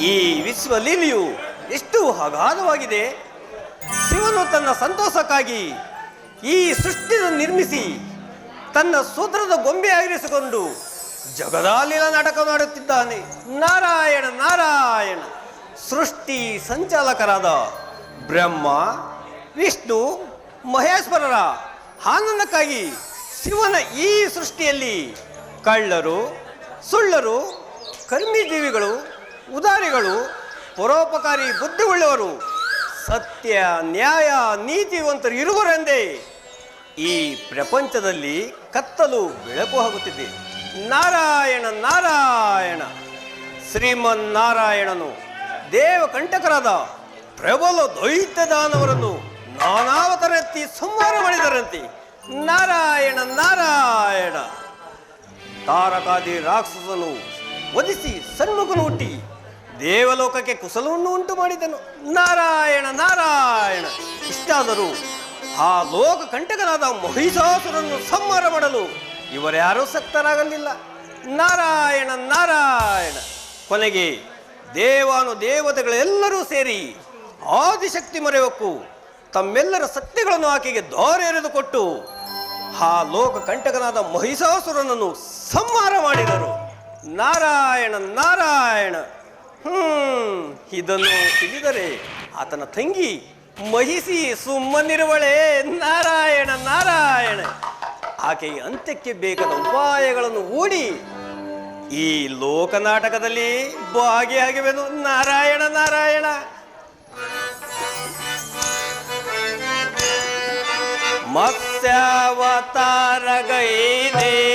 ಈ ವಿಶ್ವ ಲೀಲೆಯು ಎಷ್ಟು ಅಗಾಧವಾಗಿದೆ. ಶಿವನು ತನ್ನ ಸಂತೋಷಕ್ಕಾಗಿ ಈ ಸೃಷ್ಟಿಯನ್ನು ನಿರ್ಮಿಸಿ ತನ್ನ ಸೂತ್ರದ ಗೊಂಬೆ ಆಗಿರಿಸಿಕೊಂಡು ಜಗದಾಲೀಲ ನಾಟಕ ಮಾಡುತ್ತಿದ್ದಾನೆ. ನಾರಾಯಣ ನಾರಾಯಣ. ಸೃಷ್ಟಿ ಸಂಚಾಲಕರಾದ ಬ್ರಹ್ಮ, ವಿಷ್ಣು, ಮಹೇಶ್ವರರ ಆನಂದಕ್ಕಾಗಿ ಶಿವನ ಈ ಸೃಷ್ಟಿಯಲ್ಲಿ ಕಳ್ಳರು ಸುಳ್ಳರು, ಕರ್ಮಿಜೀವಿಗಳು, ಉದಾರಿಗಳು, ಪರೋಪಕಾರಿ ಬುದ್ಧಿಯುಳ್ಳವರು, ಸತ್ಯ, ನ್ಯಾಯ, ನೀತಿವಂತರು ಇರುವರೆಂದೇ ಈ ಪ್ರಪಂಚದಲ್ಲಿ ಕತ್ತಲು ಬೆಳಕು ಆಗುತ್ತಿದೆ ನಾರಾಯಣ ನಾರಾಯಣ. ಶ್ರೀಮನ್ ನಾರಾಯಣನು ದೇವಕಂಟಕರಾದ ಪ್ರಬಲ ದೈತ್ಯದಾನವರನ್ನು ನಾನಾವತರೆತ್ತಿ ಸಂಹಾರ ಮಾಡಿದರಂತೆ. ನಾರಾಯಣ ನಾರಾಯಣ. ತಾರಕಾದಿ ರಾಕ್ಷಸನು ವಧಿಸಿ ಸಣ್ಮುಖನು ಹುಟ್ಟಿ ದೇವಲೋಕಕ್ಕೆ ಕುಸಲವನ್ನು ಉಂಟು ಮಾಡಿದನು. ನಾರಾಯಣ ನಾರಾಯಣ. ಇಷ್ಟಾದರೂ ಆ ಲೋಕ ಕಂಟಕನಾದ ಮಹಿಷಾಸುರನ್ನು ಸಂಹಾರ ಮಾಡಲು ಇವರ್ಯಾರೂ ಸಕ್ತರಾಗಲಿಲ್ಲ. ನಾರಾಯಣ ನಾರಾಯಣ. ಕೊನೆಗೆ ದೇವಾನು ದೇವತೆಗಳೆಲ್ಲರೂ ಸೇರಿ ಆದಿಶಕ್ತಿ ಮೊರೆಯಕ್ಕು ತಮ್ಮೆಲ್ಲರ ಸತ್ಯಗಳನ್ನು ಆಕೆಗೆ ದೋರೆರೆದುಕೊಟ್ಟು ಆ ಲೋಕ ಕಂಟಕನಾದ ಮಹಿಷಾಸುರನನ್ನು ಸಂಹಾರ ಮಾಡಿದರು. ನಾರಾಯಣ ನಾರಾಯಣ. ಹ್ಮ್, ಇದನ್ನು ತಿಳಿದರೆ ಆತನ ತಂಗಿ ಮಹಿಸಿ ಸುಮ್ಮನಿರುವಳೆ. ನಾರಾಯಣ ನಾರಾಯಣ. ಆಕೆಯ ಅಂತ್ಯಕ್ಕೆ ಬೇಕಾದ ಉಪಾಯಗಳನ್ನು ಓಡಿ ಈ ಲೋಕನಾಟಕದಲ್ಲಿ ಭಾಗಿಯಾಗಿವೆನು ನಾರಾಯಣ ನಾರಾಯಣ. ಮತ್ಸ್ಯಾವತಾರಗೈದೆ.